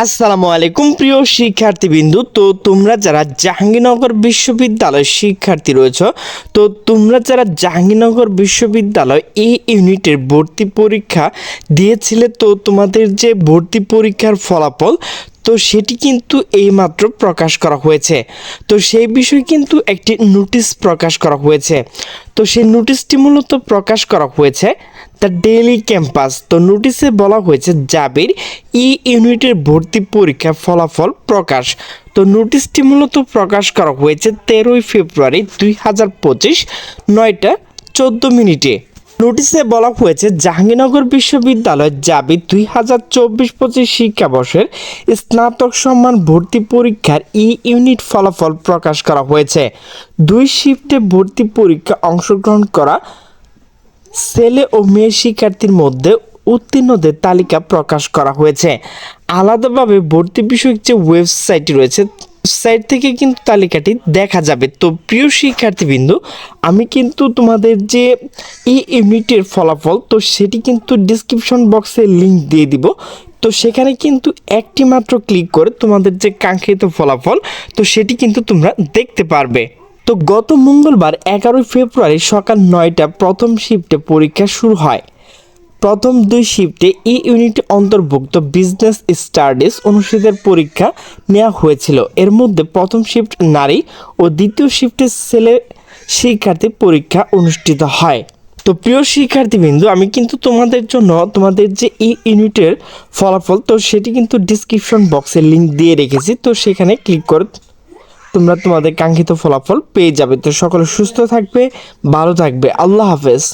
আসসালামু আলাইকুম, প্রিয় শিক্ষার্থীবৃন্দু। তো তোমরা যারা জাহাঙ্গীরনগর বিশ্ববিদ্যালয় শিক্ষার্থী রয়েছ, তো তোমরা যারা জাহাঙ্গীরনগর বিশ্ববিদ্যালয় এই ইউনিটের ভর্তি পরীক্ষা দিয়েছিলে, তো তোমাদের যে ভর্তি পরীক্ষার ফলাফল তো সেটি কিন্তু এইমাত্র প্রকাশ করা হয়েছে। তো সেই বিষয়ে কিন্তু একটি নোটিশ প্রকাশ করা হয়েছে। তো সেই নোটিশটি মূলত প্রকাশ করা হয়েছে দ্য ডেইলি ক্যাম্পাস। তো নোটিশে বলা হয়েছে, জাবির ই ইউনিটের ভর্তি পরীক্ষার ফলাফল প্রকাশ। তো নোটিশটি মূলত প্রকাশ করা হয়েছে তেরোই ফেব্রুয়ারি দুই হাজার পঁচিশ নয়টা চোদ্দ মিনিটে। নোটিশে বলা হয়েছে, জাহাঙ্গীরনগর বিশ্ববিদ্যালয় জাবি দুই হাজার চব্বিশ পঁচিশ শিক্ষাবর্ষের স্নাতক সম্মান ভর্তি পরীক্ষার ই ইউনিট ফলাফল প্রকাশ করা হয়েছে। দুই শিফটে ভর্তি পরীক্ষা অংশগ্রহণ করা ছেলে ও মেয়ে শিক্ষার্থীর মধ্যে উত্তীর্ণদের তালিকা প্রকাশ করা হয়েছে। আলাদাভাবে ভর্তি বিষয়ক যে ওয়েবসাইটটি রয়েছে সাইট থেকে কিন্তু তালিকাটি দেখা যাবে। তো প্রিয় শিক্ষার্থীবৃন্দ, আমি কিন্তু তোমাদের যে এই ইউনিটের ফলাফল, তো সেটি কিন্তু ডিসক্রিপশন বক্সে লিংক দিয়ে দিব। তো সেখানে কিন্তু একটি মাত্র ক্লিক করে তোমাদের যে কাঙ্ক্ষিত ফলাফল, তো সেটি কিন্তু তোমরা দেখতে পারবে। তো গত মঙ্গলবার এগারোই ফেব্রুয়ারি সকাল নয়টা প্রথম শিফটে পরীক্ষা শুরু হয়। প্রথম দুই শিফটে ই ইউনিট অন্তর্ভুক্ত বিজনেস স্টাডিজ অনুষ্ঠিতের পরীক্ষা নেওয়া হয়েছিল। এর মধ্যে প্রথম শিফট নারী ও দ্বিতীয় শিফটে ছেলে শিক্ষার্থী পরীক্ষা অনুষ্ঠিত হয়। তো প্রিয় শিক্ষার্থীবৃন্দু, আমি কিন্তু তোমাদের জন্য তোমাদের যে ই ইউনিটের ফলাফল, তো সেটি কিন্তু ডিসক্রিপশন বক্সে লিঙ্ক দিয়ে রেখেছি। তো সেখানে ক্লিক করে তোমরা তোমাদের কাঙ্ক্ষিত ফলাফল পেয়ে যাবে। তো সকলে সুস্থ থাকবে, ভালো থাকবে। আল্লাহ হাফেজ।